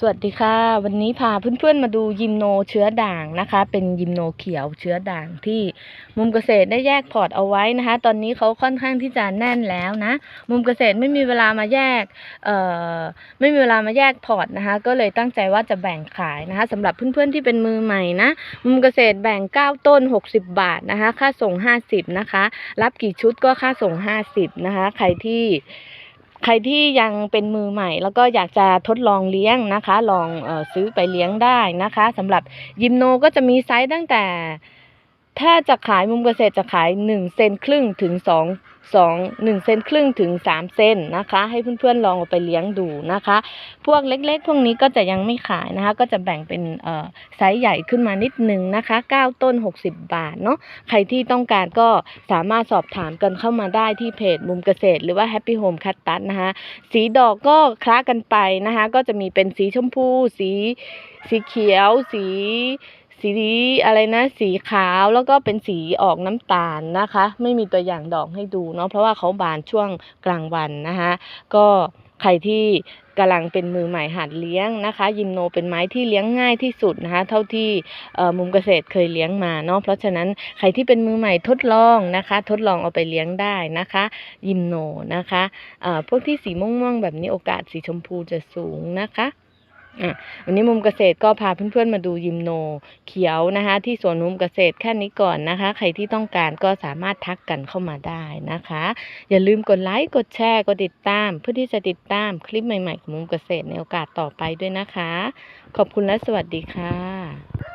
สวัสดีค่ะ วันนี้พาเพื่อนๆมาดูยิมโนเชื้อด่างนะคะ เป็นยิมโนเขียวเชื้อด่างที่มุมเกษตรได้แยกพอร์ตเอาไว้นะคะ ตอนนี้เขาค่อนข้างที่จะแน่นแล้วนะ มุมเกษตรไม่มีเวลามาแยกเอ่อไม่มีเวลามาแยกพอร์ตนะคะ ก็เลยตั้งใจว่าจะแบ่งขายนะคะสำหรับเพื่อนๆที่เป็นมือใหม่นะ มุมเกษตรแบ่ง 9 ต้น 60 บาทนะคะ ค่าส่ง 50 นะคะ รับกี่ชุดก็ค่าส่ง 50 นะคะ ใครที่ ใครที่ยังเป็นมือใหม่ แล้วก็อยากจะทดลองเลี้ยงนะคะ ลองออซื้อไปเลี้ยงได้นะคะสำหรับยิมโนก็จะมีไซส์ตั้งแต่ ถ้าจะขายมุมเกษตรจะขาย1เซนครึ่งถึง2 2 1เซนครึ่งถึง 3 เซนนะคะ ให้เพื่อนๆลองเอาไปเลี้ยงดูนะคะ พวกเล็กๆ พวกนี้ก็จะยังไม่ขายนะคะ ก็จะแบ่งเป็นไซส์ใหญ่ขึ้นมานิดนึงนะคะ 9 ต้น 60 บาทเนาะใครที่ต้องการก็สามารถสอบถามกันเข้ามาได้ที่เพจมุมเกษตร หรือว่า Happy Home c u t t u นะคะสีดอกก็คล้ากันไปนะคะ ก็จะมีเป็นสีชมพู สีสีเขียว สี สีอะไรนะ สีขาวแล้วก็เป็นสีออกน้ำตาลนะคะ ไม่มีตัวอย่างดอกให้ดูเนาะเพราะว่าเขาบานช่วงกลางวันนะคะก็ใครที่กำลังเป็นมือใหม่หัดเลี้ยงนะคะ ยิมโนเป็นไม้ที่เลี้ยงง่ายที่สุดนะคะ เท่าที่มุมเกษตรเคยเลี้ยงมาเนาะเพราะฉะนั้นใครที่เป็นมือใหม่ทดลองนะคะ ทดลองเอาไปเลี้ยงได้นะคะ ยิมโนนะคะเอ่อพวกที่สีม่วงๆแบบนี้โอกาสสีชมพูจะสูงนะคะ วันนี้มุมเกษตรก็พาเพื่อนๆมาดูยิมโนเขียวนะคะ ที่สวนมุมเกษตรแค่นี้ก่อนนะคะ ใครที่ต้องการก็สามารถทักกันเข้ามาได้นะคะ อย่าลืมกดไลค์กดแชร์กดติดตาม เพื่อที่จะติดตามคลิปใหม่ๆของมุมเกษตรในโอกาสต่อไปด้วยนะคะ ขอบคุณและสวัสดีค่ะ